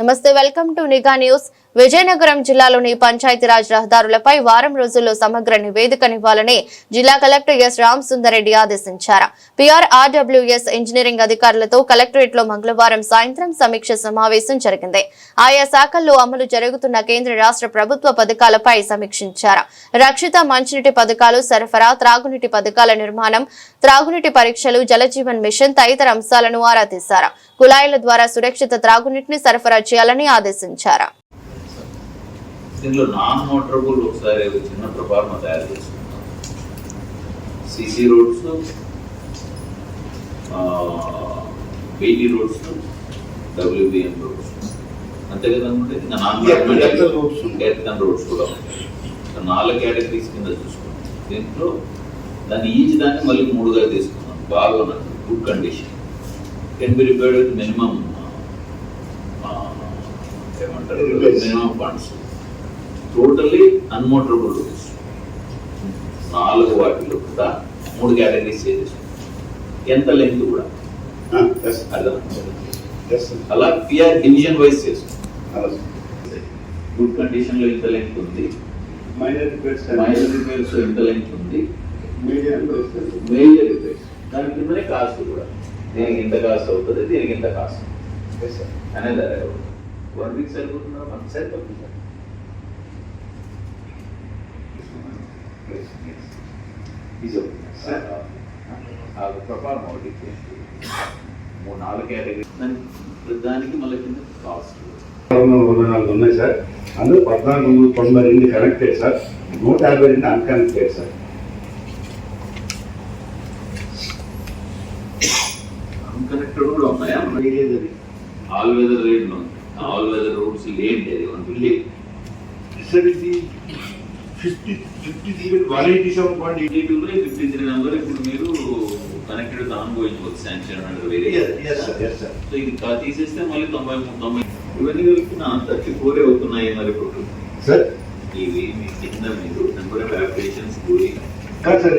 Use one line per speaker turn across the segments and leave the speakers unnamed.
నమస్తే welcome to Nigha news. Vizianagaram జిల్లాలోని పంచాయతీరాజ్ రహదారులపై వారం రోజుల్లో సమగ్ర నివేదికనివ్వాలని జిల్లా కలెక్టర్ ఎస్ రామ్ సుందరెడ్డి ఆదేశించారు. పిఆర్ ఆర్డబ్ల్యూఎస్ ఇంజనీరింగ్ అధికారులతో కలెక్టరేట్లో మంగళవారం సాయంత్రం సమీక్ష సమావేశం జరిగింది. ఆయా శాఖల్లో అమలు జరుగుతున్న కేంద్ర రాష్ట్ర ప్రభుత్వ పథకాలపై సమీక్షించారు. రక్షిత మంచినీటి పథకాలు సరఫరా త్రాగునీటి పథకాల నిర్మాణం త్రాగునీటి పరీక్షలు జలజీవన్ మిషన్ తదితర అంశాలను ఆరా తీశారు. కుళాయిల ద్వారా సురక్షిత త్రాగునీటిని సరఫరా చేయాలని ఆదేశించారు.
దీనిలో నాన్ మోటరబుల్ ఒకసారి చిన్న తయారు చేసుకుంటాం CC roads BT roads WBM roads. అంతే కదా అనుకుంటే ఇంకా నాన్. ఎర్తన్ రోడ్స్ కూడా ఉంటాయి. నాలుగు కేటగిరీస్ కింద చూసుకుంటాం దీంట్లో దాన్ని ఈచ్ దాన్ని మళ్ళీ మూడుగా తీసుకున్నాం. బాగా ఉన్నది good condition can be repaired with minimum. Minimum funds totally unmotorable rules నాలుగు వాటిలో కూడా మూడు కేటగిరీస్ చేసేసాం ఎంత లెంత్ కూడా? అలా పిఆర్ డివిజన్ వైజ్ చేసుకుంటాం గుడ్ కండిషన్లో ఇంత లెంత్ ఉంది?
మైనర్ రిపేర్స్
మైనర్ రిపేర్స్ ఎంత లెంత్ ఉంది? మేజర్ రిపేర్స్ దాని కిందనే కాస్ట్ కూడా. దీనికి ఇంత కాస్ట్ అవుతుంది దీనికి ఇంత కాస్ట్ అనేది వన్ వీక్ సరిపోతుందా వన్ సరిపోతుంది ప్రకారం ఒకటి మూడు నాలుగు కేటగిరీ దానికి మళ్ళీ కింద కాస్ట్
రెండు నాలుగు ఉన్నాయి సార్. అందులో పద్నాలుగు వందల తొంభై రెండు కనెక్టెడ్ సార్? నూట యాభై రెండు అన్కనెక్టెడ్ సార్?
అన్కనెక్టెడ్ కూడా ఉన్నాయా? All weather rate all weather roads fifty three number ఇప్పుడు మీరు కనెక్టెడ్ అనుభవించవచ్చు శాంక్షన్ అంటారు వేరే
yes sir yes sir
so ఇది తీసేస్తే మళ్ళీ తొంభై మూడు తొంభై. ఇవన్నీ కలిపి నా థర్టీ ఫోర్ అవుతున్నాయి మరి ఇప్పుడు.
సార్
ఇవి మీ కింద మీరు నెంబర్ ఆఫ్ అప్లికేషన్స్ కూడి
కాదు సార్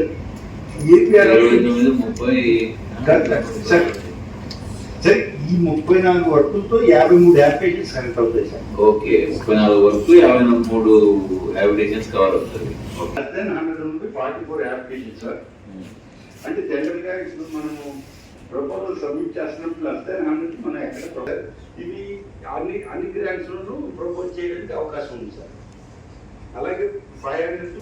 ఏపీఆర్
ఇరవై తొమ్మిది ముప్పై.
సార్ ఈ ముప్పై నాలుగు వర్కులతో యాభై మూడు అప్లికేషన్స్ కనెక్ట్ అవుతాయి సార్
ఓకే ముప్పై నాలుగు వరకు యాభై మూడు అప్లికేషన్స్ కవర్ అవుతుంది
దెన్ హండ్రెడ్ నుండి ఫార్టీ ఫోర్ అప్లికేషన్ సార్ అంటే జనరల్గా ఇప్పుడు మనము ప్రపోజల్ సబ్మిట్ చేస్తున్నప్పుడు దెన్ హండ్రెడ్ మనం ఎక్కడ ఇవి అన్ని అన్ని గ్రాంట్స్ ప్రపోజ్ చేయడానికి అవకాశం ఉంది సార్ అలాగే ఫైవ్ హండ్రెడ్